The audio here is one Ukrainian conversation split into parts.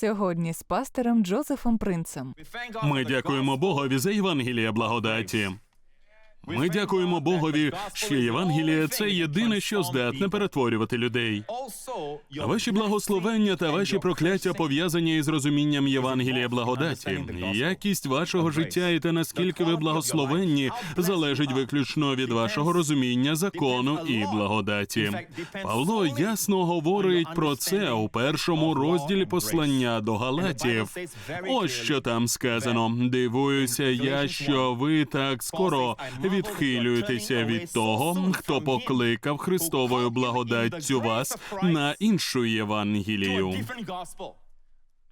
Сьогодні з пастором Джозефом Принцем. Ми дякуємо Богові за Євангелія благодаті. Ми дякуємо Богові, що Євангеліє це єдине, що здатне перетворювати людей. Ваші благословення та ваші прокляття пов'язані із розумінням Євангелія благодаті. Якість вашого життя і те, наскільки ви благословенні, залежить виключно від вашого розуміння закону і благодаті. Павло ясно говорить про це у першому розділі послання до Галатів. Ось що там сказано. Дивуюся я, що ви так скоро відхилюєтеся від того, хто покликав Христовою благодаттю вас на іншу Євангелію.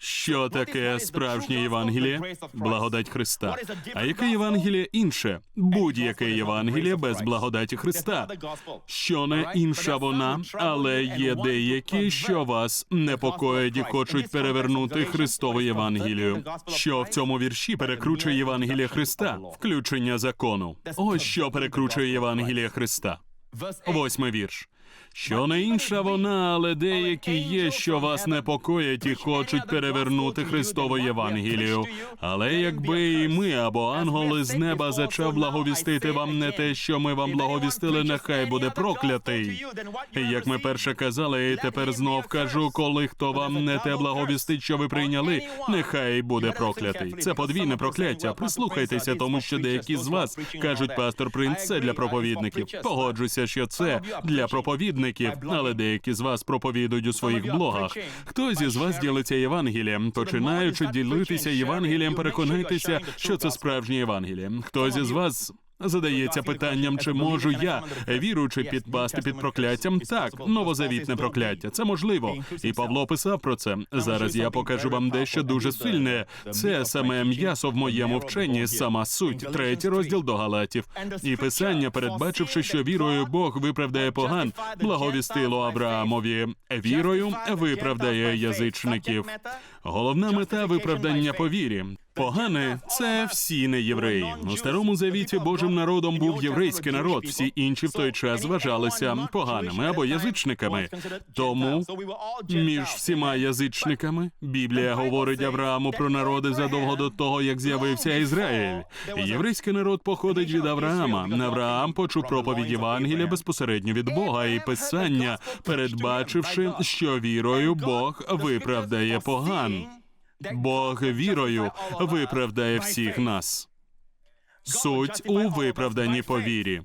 Що таке справжнє Євангеліє? Благодать Христа. А яке Євангеліє інше? Будь-яке Євангеліє без благодаті Христа. Що не інша вона, але є деякі, що вас непокоять і хочуть перевернути Христове Євангелію. Що в цьому вірші перекручує Євангеліє Христа? Включення закону. Ось що перекручує Євангеліє Христа. Восьмий вірш. Що не інша вона, але деякі є, що вас непокоять і хочуть перевернути Христову Євангелію. Але якби і ми або ангели з неба зачав благовістити вам не те, що ми вам благовістили, нехай буде проклятий. Як ми перше казали, і тепер знов кажу, коли хто вам не те благовістить, що ви прийняли, нехай буде проклятий. Це подвійне прокляття. Прислухайтеся, тому що деякі з вас кажуть, пастор Принц, це для проповідників. Погоджуся, що це для проповідників, але деякі з вас проповідують у своїх блогах. Хтось із вас ділиться Євангелієм, починаючи ділитися Євангелієм, переконайтеся, що це справжнє Євангеліє. Хтось із вас. Задається питанням, чи можу я, віруючи, підпасти під прокляттям? Так, новозавітне прокляття. Це можливо. І Павло писав про це. Зараз я покажу вам дещо дуже сильне. Це саме м'ясо в моєму вченні, сама суть. Третій розділ до Галатів. І писання, передбачивши, що вірою Бог виправдає поган, благовістило Авраамові. Вірою виправдає язичників. Головна мета виправдання по вірі. Погане це всі не євреї. У старому завіті Божим народом був єврейський народ. Всі інші в той час вважалися поганими або язичниками. Тому між всіма язичниками Біблія говорить Аврааму про народи задовго до того, як з'явився Ізраїль. Єврейський народ походить від Авраама. Авраам почув проповідь Євангелія безпосередньо від Бога і писання, передбачивши, що вірою Бог виправдає поган. Бог вірою виправдає всіх нас. Суть у виправданні по вірі.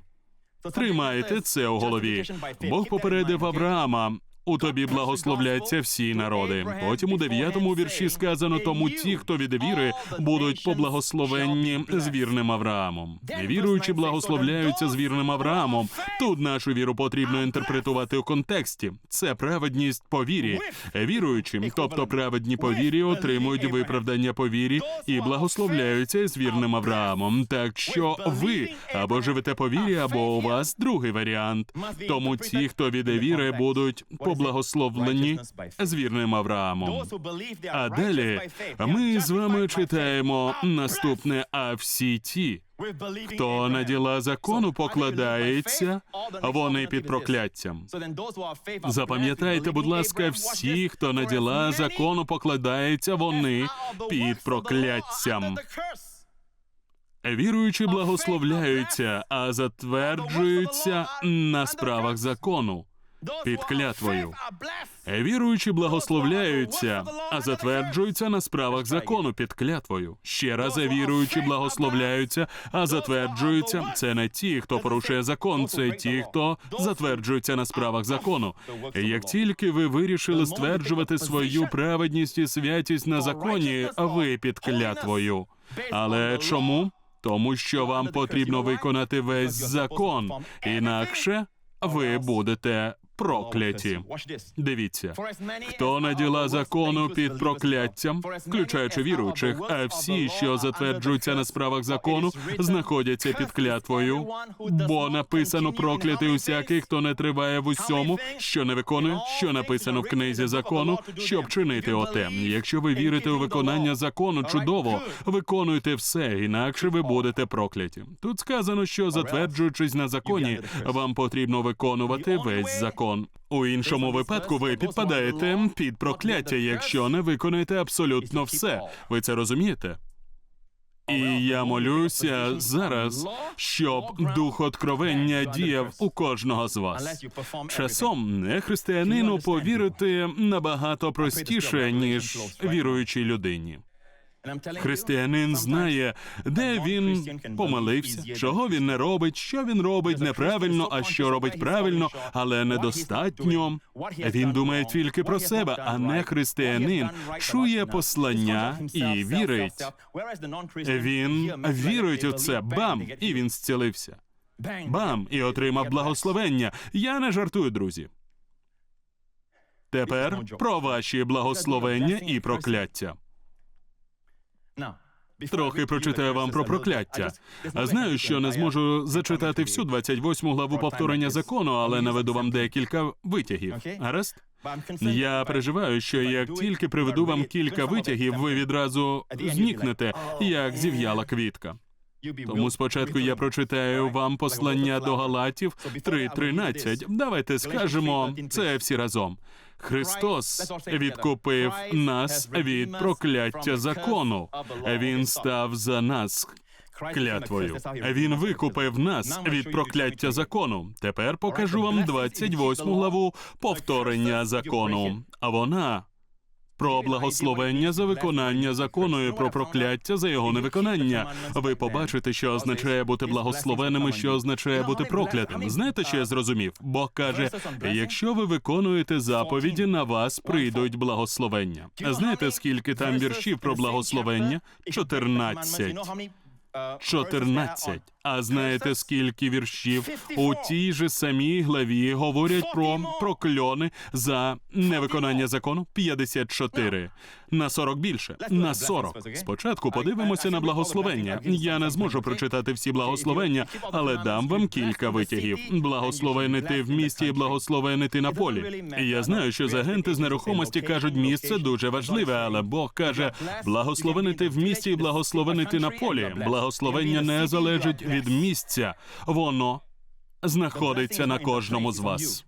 Тримайте це у голові. Бог попередив Авраама. У тобі благословляться всі народи. Потім у дев'ятому вірші сказано тому ті, хто від віри будуть поблагословенні з вірним Авраамом. Віруючі благословляються з вірним Авраамом. Тут нашу віру потрібно інтерпретувати у контексті. Це праведність по вірі. Віруючі, тобто праведні по вірі, отримують виправдання по вірі і благословляються з вірним Авраамом. Так що ви або живете по вірі, або у вас другий варіант. Тому ті, хто від віри, будуть поблагословлені з вірним Авраамом. А далі ми з вами читаємо наступне: а всі ті, хто на діла закону покладається, вони під прокляттям. Запам'ятайте, будь ласка, всі, хто на діла закону покладається, вони під прокляттям. Віруючі благословляються, а затверджуються на справах закону під клятвою. Віруючі благословляються, а затверджуються на справах закону під клятвою. Ще раз віруючі благословляються, а затверджуються. Це не ті, хто порушує закон, це ті, хто затверджуються на справах закону. Як тільки ви вирішили стверджувати свою праведність і святість на законі, ви під клятвою. Але чому? Тому що вам потрібно виконати весь закон, інакше ви будете прокляті. Дивіться, хто на діла закону під прокляттям, включаючи віруючих, а всі, що затверджуються на справах закону, знаходяться під клятвою, бо написано проклятий усякий, хто не триває в усьому, що не виконує, що написано в книзі закону, щоб чинити оте. Якщо ви вірите у виконання закону, чудово виконуйте все, інакше ви будете прокляті. Тут сказано, що затверджуючись на законі, вам потрібно виконувати весь закон. Закон. У іншому випадку ви підпадаєте під прокляття, якщо не виконаєте абсолютно все. Ви це розумієте? І я молюся зараз, щоб дух откровення діяв у кожного з вас. Часом не християнину повірити набагато простіше, ніж віруючій людині. Християнин знає, де він помилився, чого він не робить, що він робить неправильно, а що робить правильно, але недостатньо. Він думає тільки про себе, а не християнин чує послання і вірить. Він вірить у це, бам, і він зцілився. Бам, і отримав благословення. Я не жартую, друзі. Тепер про ваші благословення і прокляття. Трохи прочитаю вам про прокляття. Знаю, що не зможу зачитати всю 28 главу повторення закону, але наведу вам декілька витягів. Гаразд? Я переживаю, що як тільки приведу вам кілька витягів, ви відразу зникнете, як зів'яла квітка. Тому спочатку я прочитаю вам послання до Галатів 3.13. Давайте скажемо це всі разом. Христос відкупив нас від прокляття закону. Він став за нас клятвою. Він викупив нас від прокляття закону. Тепер покажу вам 28 главу повторення закону. А вона про благословення за виконання закону і про прокляття за його невиконання. Ви побачите, що означає бути благословеним і що означає бути проклятим. Знаєте, що я зрозумів? Бог каже: якщо ви виконуєте заповіді, на вас прийдуть благословення. Знаєте, скільки там віршів про благословення? 14. 14. А знаєте, скільки віршів? У тій же самій главі говорять про прокльони за невиконання закону? 54. На 40 більше. На 40. Спочатку подивимося на благословення. Я не зможу прочитати всі благословення, але дам вам кілька витягів. Благословенити в місті і благословенити на полі. Я знаю, що агенти з нерухомості кажуть, місце дуже важливе, але Бог каже: благословенити в місті і благословенити на полі. Благословення не залежить від місця, воно знаходиться на кожному з вас.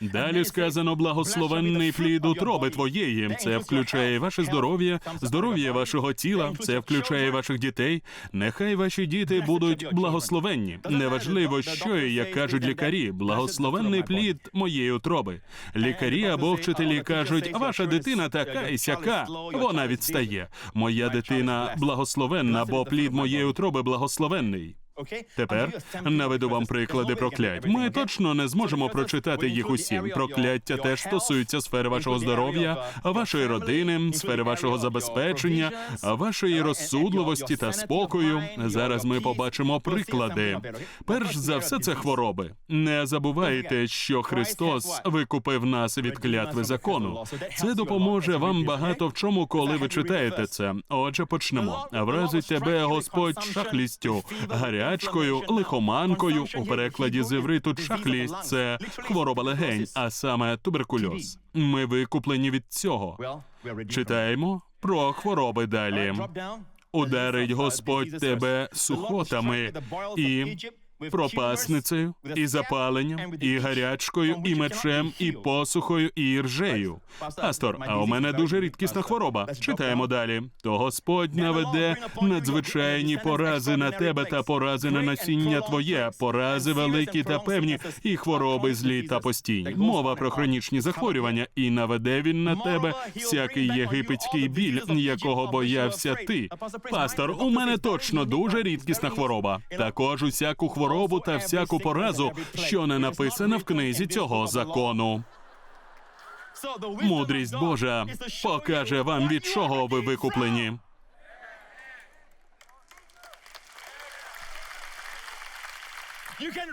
Далі сказано благословенний плід утроби твоєї. Це включає ваше здоров'я, здоров'я вашого тіла, це включає ваших дітей. Нехай ваші діти будуть благословенні. Неважливо, що і як кажуть лікарі. Благословенний плід моєї утроби. Лікарі або вчителі кажуть, ваша дитина така і сяка. Вона відстає. Моя дитина благословенна, бо плід моєї утроби благословенний. Тепер наведу вам приклади проклять. Ми точно не зможемо прочитати їх усі. Прокляття теж стосуються сфери вашого здоров'я, вашої родини, сфери вашого забезпечення, вашої розсудливості та спокою. Зараз ми побачимо приклади. Перш за все, це хвороби. Не забувайте, що Христос викупив нас від клятви закону. Це допоможе вам багато в чому, коли ви читаєте це. Отже, почнемо. Вразить тебе Господь шахлістю, гарячкою, лихоманкою. У перекладі з івриту чахлість це хвороба легень, а саме туберкульоз. Ми викуплені від цього. Читаємо про хвороби далі. Ударить Господь тебе сухотами і пропасницею, і запаленням, і гарячкою, і мечем, і посухою, і ржею. Пастор, а у мене дуже рідкісна хвороба. Читаємо далі. То Господь наведе надзвичайні порази на тебе та порази на насіння твоє, порази великі та певні, і хвороби злі та постійні. Мова про хронічні захворювання, і наведе він на тебе всякий єгипетський біль, якого боявся ти. Пастор, у мене точно дуже рідкісна хвороба. Також усяку хворобу та всяку поразу, що не написано в книзі цього закону. Мудрість Божа покаже вам, від чого ви викуплені.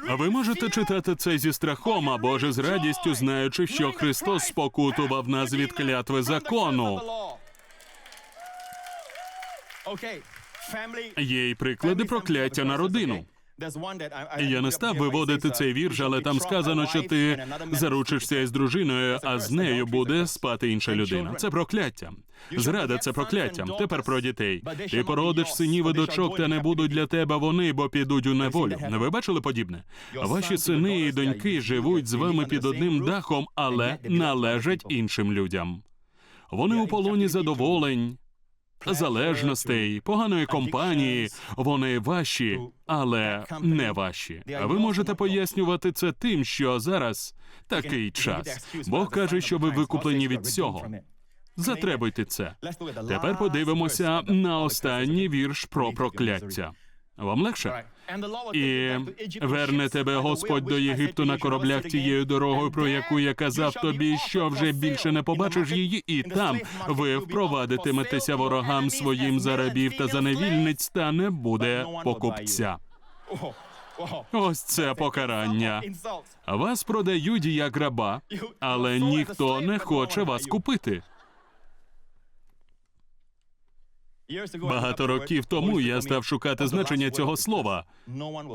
Ви можете читати це зі страхом або ж з радістю, знаючи, що Христос спокутував нас від клятви закону. Є й приклади прокляття на родину. Я не став виводити цей вірш, але там сказано, що ти заручишся із дружиною, а з нею буде спати інша людина. Це прокляття. Зрада це прокляття. Тепер про дітей. Ти породиш синів і дочок, та не будуть для тебе вони, бо підуть у неволю. Не ви бачили подібне? Ваші сини і доньки живуть з вами під одним дахом, але належать іншим людям. Вони у полоні задоволень, залежностей, поганої компанії. Вони ваші, але не ваші. А ви можете пояснювати це тим, що зараз такий час. Бог каже, що ви викуплені від цього. Затребуйте це. Тепер подивимося на останній вірш про прокляття. Вам легше? І верне тебе Господь до Єгипту на кораблях тією дорогою, про яку я казав тобі, що вже більше не побачиш її, і там ви впровадитиметеся ворогам своїм за рабів та за невільниць, та не буде покупця. Ось це покарання. Вас продають як раба, але ніхто не хоче вас купити. Багато років тому я став шукати значення цього слова.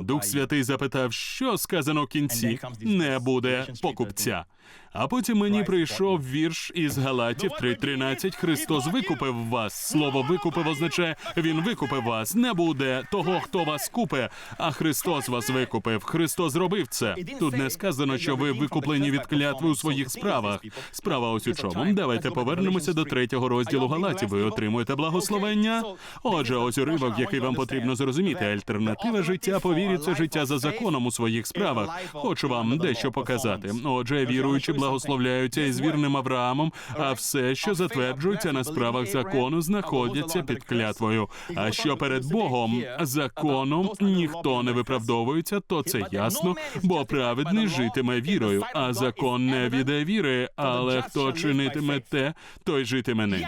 Дух Святий запитав, що сказано в кінці, не буде покупця. А потім мені прийшов вірш із Галатів 3.13. Христос викупив вас. Слово викупив означає Він викупив вас. Не буде того, хто вас купе, а Христос вас викупив. Христос зробив це. Тут не сказано, що ви викуплені від клятви у своїх справах. Справа ось у чому. Давайте повернемося до третього розділу Галатів. Ви отримуєте благословення. Отже, ось уривок, який вам потрібно зрозуміти. Альтернатива життя по вірі це життя за законом у своїх справах. Хочу вам дещо показати. Отже, віруючі благословляються із вірним Авраамом, а все, що затверджується на справах закону, знаходяться під клятвою. А що перед Богом законом ніхто не виправдовується, то це ясно, бо праведний житиме вірою, а закон не віде віри. Але хто чинитиме те, той житиме ним.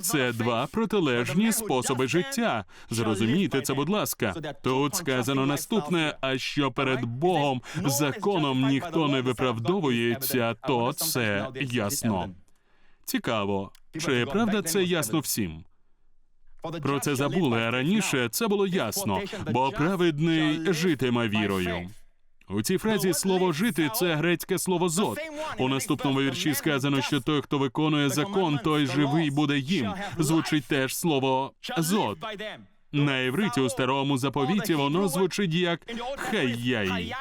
Це два протилежні способи життя. Зрозумійте це, будь ласка. Тут сказано наступне: а що перед Богом законом ніхто не виправдовується, то це ясно. Цікаво, чи правда це ясно всім? Про це забули, а раніше це було ясно, бо праведний житиме вірою. У цій фразі слово жити це грецьке слово зод. У наступному вірші сказано, що той, хто виконує закон, той живий буде їм. Звучить теж слово зод. На івриті у старому заповіті воно звучить як хай-яй.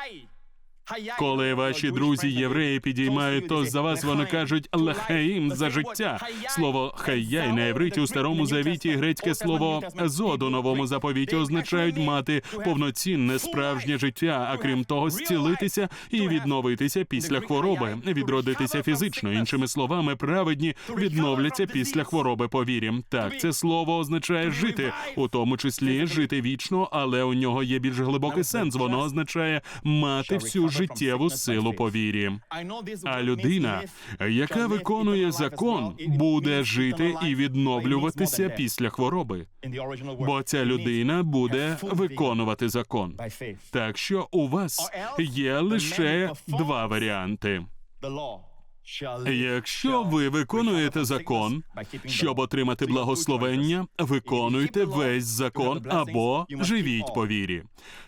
Коли ваші друзі євреї підіймають тост за вас, вони кажуть лахаїм за життя. Слово хай-яй на євриті у старому завіті грецьке слово зод у новому заповіті означають мати повноцінне справжнє життя, а крім того, зцілитися і відновитися після хвороби, відродитися фізично. Іншими словами, праведні відновляться після хвороби по вірі. Так, це слово означає жити, у тому числі жити вічно, але у нього є більш глибокий сенс. Воно означає мати всю життєву силу по вірі. А людина, яка виконує закон, буде жити і відновлюватися після хвороби. Бо ця людина буде виконувати закон. Так що у вас є лише два варіанти. Якщо ви виконуєте закон, щоб отримати благословення, виконуйте весь закон або живіть по вірі.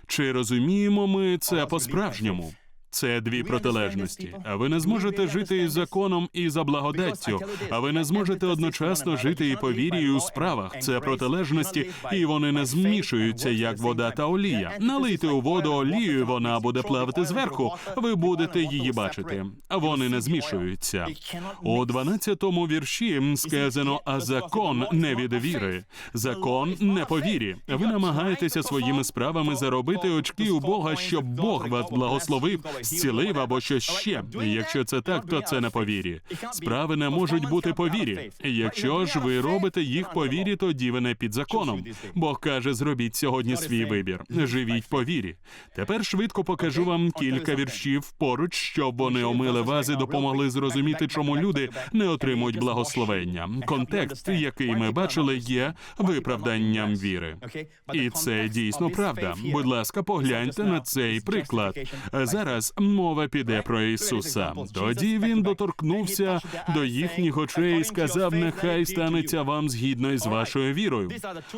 Чи розуміємо ми це по-справжньому? Це дві протилежності. А ви не зможете жити із законом і за благодаттю. А ви не зможете одночасно жити і по вірі, і у справах. Це протилежності, і вони не змішуються, як вода та олія. Налийте у воду олію, і вона буде плавати зверху. Ви будете її бачити. Вони не змішуються. У 12-му вірші сказано: а закон не від віри, закон не по вірі. Ви намагаєтеся своїми справами заробити очки у Бога, щоб Бог вас благословив зцілив або щось ще. Якщо це так, то це не по вірі. Справи не можуть бути по вірі. Якщо ж ви робите їх по вірі, тоді ви не під законом. Бог каже: зробіть сьогодні свій вибір. Живіть по вірі. Тепер швидко покажу вам кілька віршів поруч, щоб вони омили вас і допомогли зрозуміти, чому люди не отримують благословення. Контекст, який ми бачили, є виправданням віри. І це дійсно правда. Будь ласка, погляньте на цей приклад. Зараз зараз мова піде про Ісуса. Тоді він доторкнувся до їхніх очей і сказав: Нехай станеться вам згідно із вашою вірою.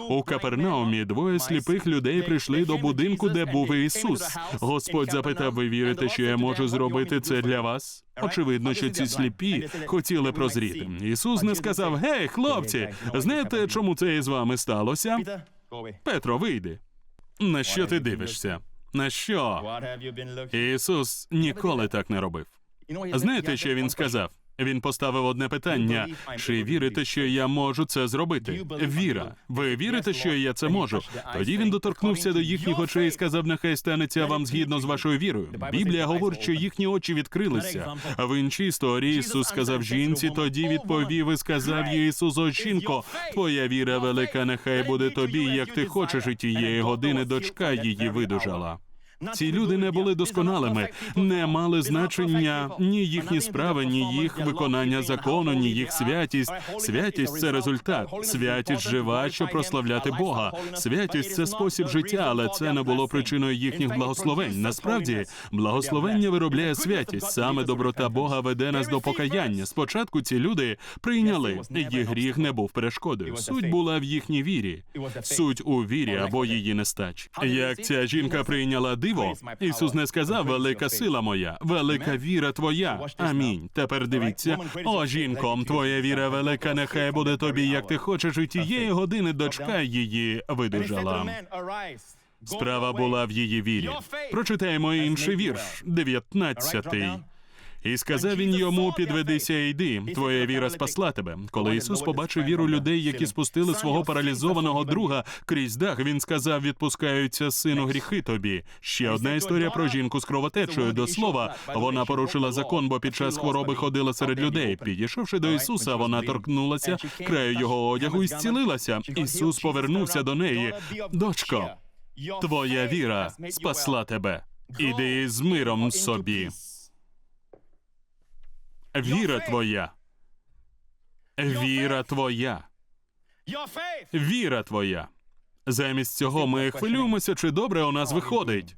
У Капернаумі двоє сліпих людей прийшли до будинку, де був Ісус. Господь запитав: Ви вірите, що я можу зробити це для вас? Очевидно, що ці сліпі хотіли прозріти. Ісус не сказав: Гей, хлопці, знаєте, чому це із вами сталося? Петро, вийди. На що ти дивишся? На що? Ісус ніколи так не робив. Знаєте, що він сказав? Він поставив одне питання: чи вірите, що я можу це зробити? Віра. Ви вірите, що я це можу? Тоді він доторкнувся до їхніх очей і сказав: нехай станеться вам згідно з вашою вірою. Біблія говорить, що їхні очі відкрилися. А в іншій історії Ісус сказав жінці, тоді відповів і сказав їй Ісус, «О, жінко, твоя віра велика, нехай буде тобі, як ти хочеш, і тієї години дочка її видужала. Ці люди не були досконалими, не мали значення ні їхні справи, ні їх виконання закону, ні їх святість. Святість це результат. Святість жива, щоб прославляти Бога. Святість це спосіб життя, але це не було причиною їхніх благословень. Насправді, благословення виробляє святість. Саме доброта Бога веде нас до покаяння. Спочатку ці люди прийняли, їх гріх не був перешкодою. Суть була в їхній вірі. Суть у вірі або її нестачі. Як ця жінка прийняла диво, Ісус не сказав велика сила моя, велика віра твоя. Амінь. Тепер дивіться, о жінком, твоя віра велика, нехай буде тобі, як ти хочеш, і тієї години дочка її видужала. Справа була в її вірі. Прочитаємо інший вірш, 19-й. І сказав він йому: підведися і йди. Твоя віра спасла тебе. Коли Ісус побачив віру людей, які спустили свого паралізованого друга крізь дах, він сказав: відпускаються сину гріхи тобі. Ще одна історія про жінку з кровотечею. До слова, вона порушила закон, бо під час хвороби ходила серед людей. Підійшовши до Ісуса, вона торкнулася краю його одягу і зцілилася. Ісус повернувся до неї. Дочко, твоя віра спасла тебе. Іди з миром собі. Віра твоя. Віра твоя. Віра твоя. Замість цього ми хвилюємося, чи добре у нас виходить.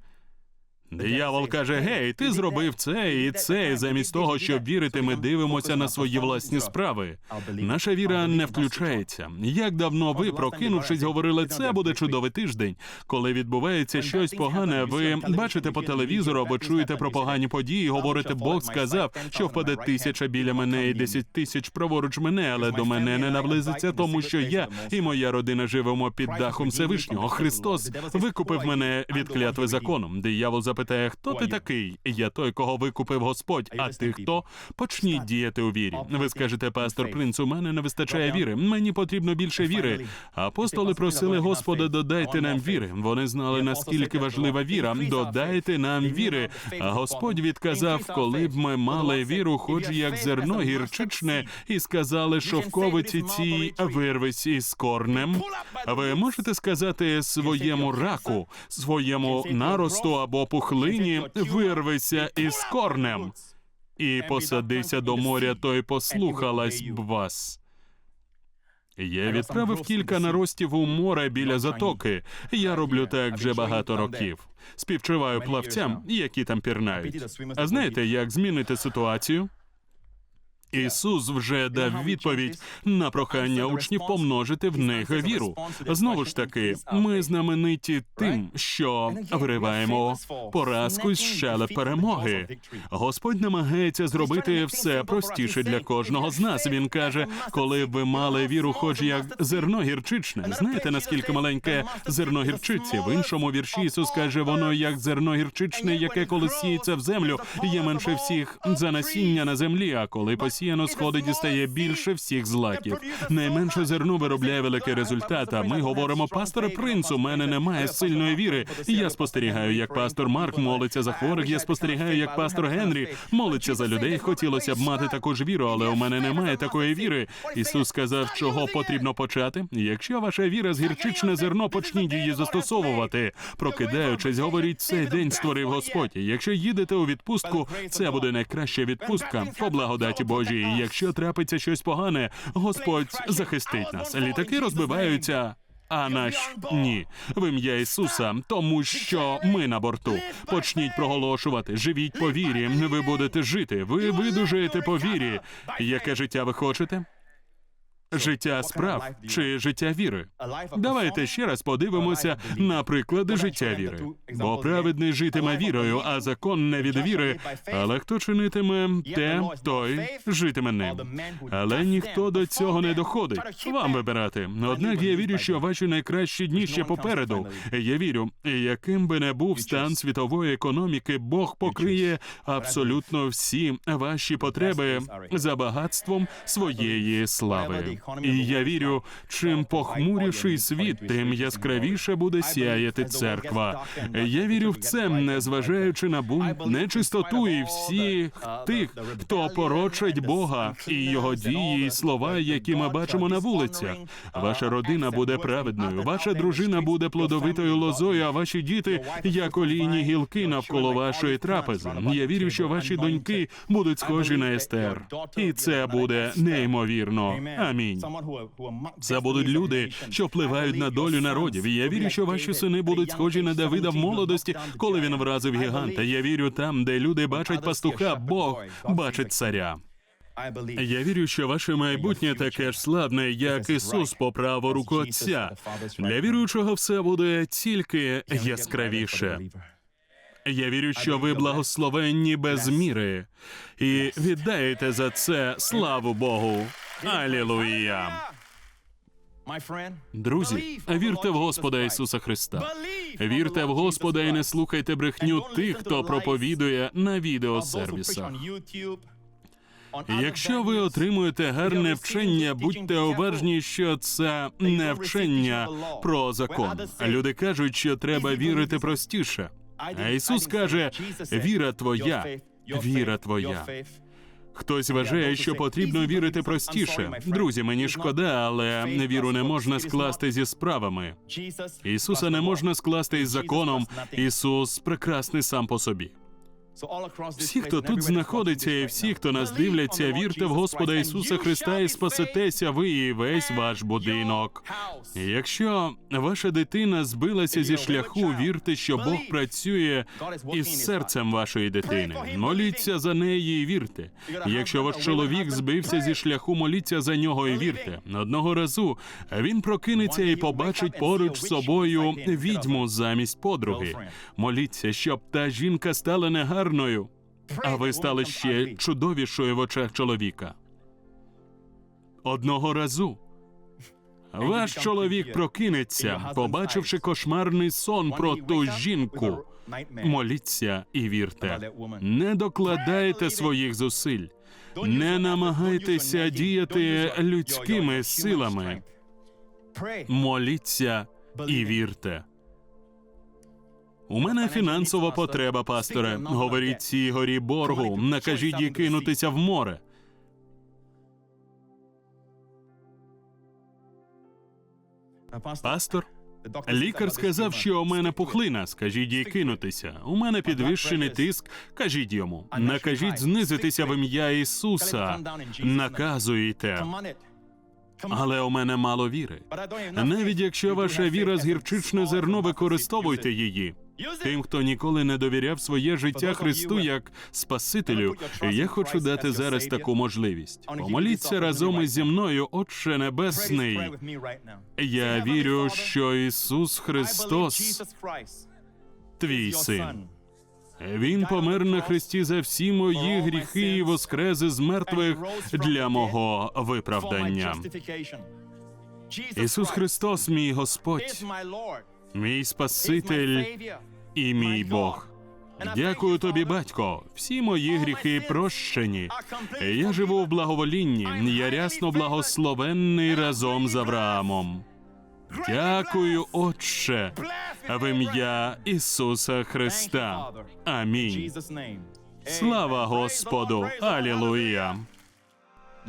Диявол каже: Гей, ти зробив це і це, і замість того, щоб вірити, ми дивимося на свої власні справи. Наша віра не включається. Як давно ви, прокинувшись, говорили, це буде чудовий тиждень. Коли відбувається щось погане, ви бачите по телевізору або чуєте про погані події, говорите, Бог сказав, що впаде тисяча біля мене і десять тисяч праворуч мене, але до мене не наблизиться, тому що я і моя родина живемо під дахом Всевишнього. Христос викупив мене від клятви законом. Диявол запитає, хто ти такий? Я той, кого викупив Господь. А ти хто? Почніть діяти у вірі. Ви скажете, пастор принц, у мене не вистачає віри. Мені потрібно більше віри. Апостоли просили Господа, додайте нам віри. Вони знали наскільки важлива віра. Додайте нам віри. А Господь відказав, коли б ми мали віру, хоч як зерно гірчичне, і сказали, шовковиці ці вирвись із корнем. Ви можете сказати своєму раку, своєму наросту або пухлині, вирвися із корнем. І посадися до моря, то й послухалась б вас. Я відправив кілька наростів у море біля затоки. Я роблю так вже багато років. Співчуваю плавцям, які там пірнають. А знаєте, як змінити ситуацію? Ісус вже дав відповідь на прохання учнів помножити в них віру. Знову ж таки, ми знамениті тим, що вириваємо поразку з щелеп перемоги. Господь намагається зробити все простіше для кожного з нас. Він каже, коли б ви мали віру, хоч як зерно гірчичне. Знаєте, наскільки маленьке зерно гірчиці? В іншому вірші Ісус каже, воно як зерно гірчичне, яке коли сіється в землю, є менше всіх за насіння на землі. А коли посіяно сходить і стає більше всіх злаків. Найменше зерно виробляє великий результат. А ми говоримо, пасторе принц, у мене немає сильної віри. Я спостерігаю, як пастор Марк молиться за хворих. Я спостерігаю, як пастор Генрі молиться за людей. Хотілося б мати таку ж віру, але у мене немає такої віри. Ісус сказав, чого потрібно почати. Якщо ваша віра з гірчичне зерно, почніть її застосовувати. Прокидаючись, говоріть, цей день створив Господь. Якщо їдете у відпустку, це буде найкраща відпустка по благодаті Божій. Якщо трапиться щось погане, Господь захистить нас. Літаки розбиваються. а наш ні. В ім'я Ісуса, тому що ми на борту. Почніть проголошувати, живіть по вірі. Ви будете жити. Ви видужаєте по вірі. Яке життя ви хочете? Життя справ чи життя віри? Давайте ще раз подивимося на приклади життя віри. Бо праведний житиме вірою, а закон не від віри. Але хто чинитиме те, той житиме ним. Але ніхто до цього не доходить. Вам вибирати. Однак я вірю, що ваші найкращі дні ще попереду. Я вірю, яким би не був стан світової економіки, Бог покриє абсолютно всі ваші потреби за багатством своєї слави. І я вірю, чим похмуріший світ, тим яскравіше буде сяяти церква. Я вірю в це, незважаючи на бунт, нечистоту і всіх тих, хто порочать Бога і його дії, і слова, які ми бачимо на вулицях. Ваша родина буде праведною, ваша дружина буде плодовитою лозою, а ваші діти як олійні гілки навколо вашої трапези. Я вірю, що ваші доньки будуть схожі на Естер, і це буде неймовірно. Амінь. Це будуть люди, що впливають на долю народів. І я вірю, що ваші сини будуть схожі на Давида в молодості, коли він вразив гіганта. Я вірю там, де люди бачать пастуха, Бог бачить царя. Я вірю, що ваше майбутнє таке ж славне, як Ісус по праву руку Отця. Для віруючого все буде тільки яскравіше. Я вірю, що ви благословенні без міри, і віддаєте за це славу Богу. Алілуя! Друзі, вірте в Господа Ісуса Христа. Вірте в Господа і не слухайте брехню тих, хто проповідує на відеосервісах. Якщо ви отримуєте гарне вчення, будьте уважні, що це не вчення про закон. Люди кажуть, що треба вірити простіше. А Ісус каже: віра твоя, віра твоя. Хтось вважає, що потрібно вірити простіше. Друзі, мені шкода, але віру не можна скласти зі справами. Ісуса не можна скласти із законом. Ісус прекрасний сам по собі. Всі, хто тут знаходиться, і всі, хто нас дивляться, вірте в Господа Ісуса Христа і спасетеся ви і весь ваш будинок. Якщо ваша дитина збилася зі шляху, вірте, що Бог працює із серцем вашої дитини. Моліться за неї і вірте. Якщо ваш чоловік збився зі шляху, моліться за нього і вірте. Одного разу він прокинеться і побачить поруч з собою відьму замість подруги. Моліться, щоб та жінка стала негарною, а ви стали ще чудовішою в очах чоловіка. Одного разу. Ваш чоловік прокинеться, побачивши кошмарний сон про ту жінку. Моліться і вірте. Не докладайте своїх зусиль, не намагайтеся діяти людськими силами. Моліться і вірте. У мене фінансова потреба, пасторе. Говоріть цій горі боргу, накажіть їй кинутися в море. Пастор, лікар сказав, що у мене пухлина. Скажіть їй кинутися. У мене підвищений тиск. Кажіть йому. Накажіть знизитися в ім'я Ісуса. Наказуйте. Але у мене мало віри. Навіть якщо ваша віра з гірчичне зерно, використовуйте її. Тим, хто ніколи не довіряв своє життя Христу як Спасителю, я хочу дати зараз таку можливість. Помоліться разом із зі мною, Отче Небесний. Я вірю, що Ісус Христос, твій син. Він помер на хресті за всі мої гріхи і воскрес із мертвих для мого виправдання. Ісус Христос, мій Господь, мій Спаситель і мій Бог. Дякую тобі, батько. Всі мої гріхи прощені. Я живу в благоволінні. Я рясно благословенний разом з Авраамом. Дякую, Отче, в ім'я Ісуса Христа. Амінь. Слава Господу! Алілуя!